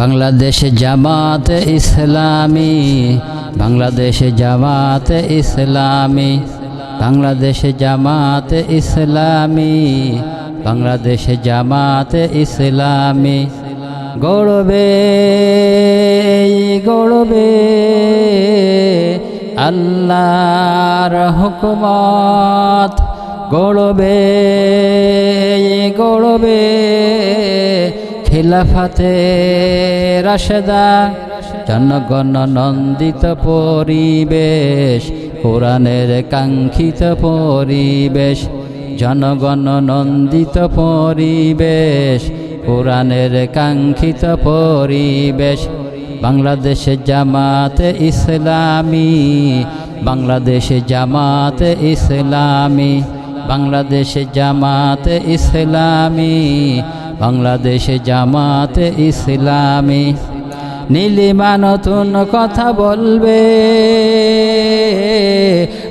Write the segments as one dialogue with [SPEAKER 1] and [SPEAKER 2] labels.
[SPEAKER 1] বাংলাদেশে জামাত ইসলামী, বাংলাদেশে জামাত ইসলামী, বাংলাদেশে জামাত ইসলামী, বাংলাদেশে জামাত ইসলামী। গৌরবে গৌরবে আল্লাহর হুকুমত। গৌরবে গৌরবে খিলাফাতে রাশেদা, জনগণ নন্দিত পরিবেশ, কোরআনের কাঙ্ক্ষিত পরিবেশ, জনগণ নন্দিত পরিবেশ, কোরআনের কাঙ্ক্ষিত পরিবেশ, বাংলাদেশে জামাতে ইসলামী, বাংলাদেশে জামাতে ইসলামী, বাংলাদেশে জামাতে ইসলামী বাংলাদেশে জামাতে ইসলামী নীলিমা নতুন কথা বলবে।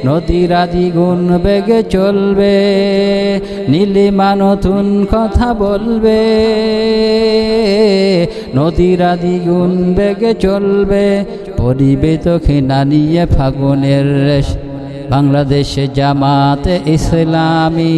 [SPEAKER 1] নদীর আদি গুণ বেগে চলবে। নীলিমা নতুন কথা বলবে। নদীর আদি গুণ বেগে চলবে। পরিবে তো খেনা নিয়ে ফাগুনের রেশ। বাংলাদেশে জামাতে ইসলামী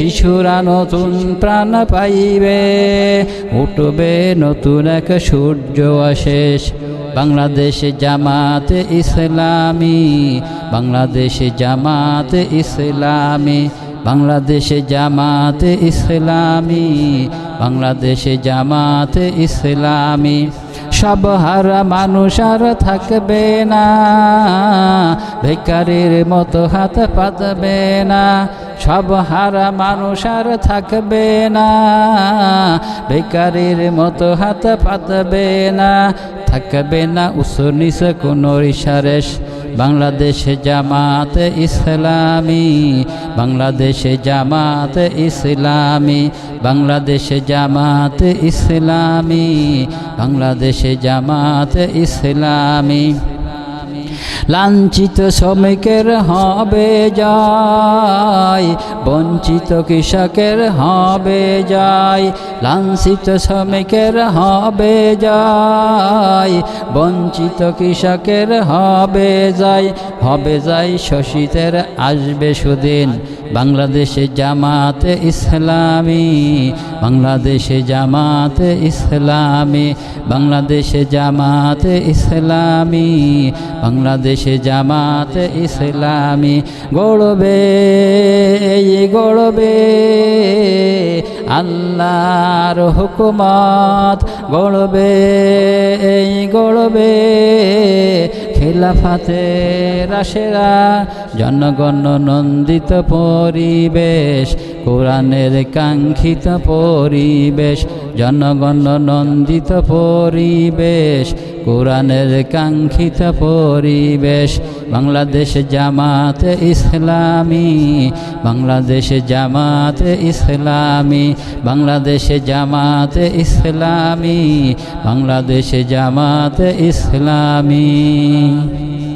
[SPEAKER 1] শিশুরা নতুন প্রাণ পাইবে, উঠবে নতুন এক সূর্য অশেষ। বাংলাদেশে জামাতে ইসলামী, বাংলাদেশে জামাতে ইসলামী, বাংলাদেশে জামাতে ইসলামী, বাংলাদেশে জামাতে ইসলামী। সব হারা মানুষ আর থাকবে না, ভিকারির মতো হাত পাতবে না। সব হারা মানুষ আর থাকবে না। বেকারির মতো হাত পাতবে না। থাকবে না উসু নিচে কোনো ইশারেশ বাংলাদেশে জামাত ইসলামী, বাংলাদেশে জামাত ইসলামী, বাংলাদেশে জামাত ইসলামী, বাংলাদেশে জামাত ইসলামী। লাঞ্ছিত শ্রমিকের হবে যাই বঞ্চিত কৃষকের হবে যাই লাঞ্ছিত শ্রমিকের হবে যাই বঞ্চিত কৃষকের হবে যাই হবে যায় শশীতের আসবে সুদিন। বাংলাদেশে জামাতে ইসলামী, বাংলাদেশে জামাতে ইসলামী, বাংলাদেশে জামাতে ইসলামী, বাংলাদেশে জামাতে ইসলামী। গড়বে, এই গড়বে আল্লাহর হুকুমত। গড়বে, এই গড়বে খিলাফাতে রাশেরা জনগণ নন্দিত পরিবেশ। কোরআনের কাঙ্ক্ষিত পরিবেশ, জনগণ নন্দিত পরিবেশ, কোরআনের কাঙ্ক্ষিত পরিবেশ, বাংলাদেশ জামাত ইসলামী, বাংলাদেশ জামাত ইসলামী, বাংলাদেশ জামাত ইসলামী, বাংলাদেশ জামাত ইসলামী।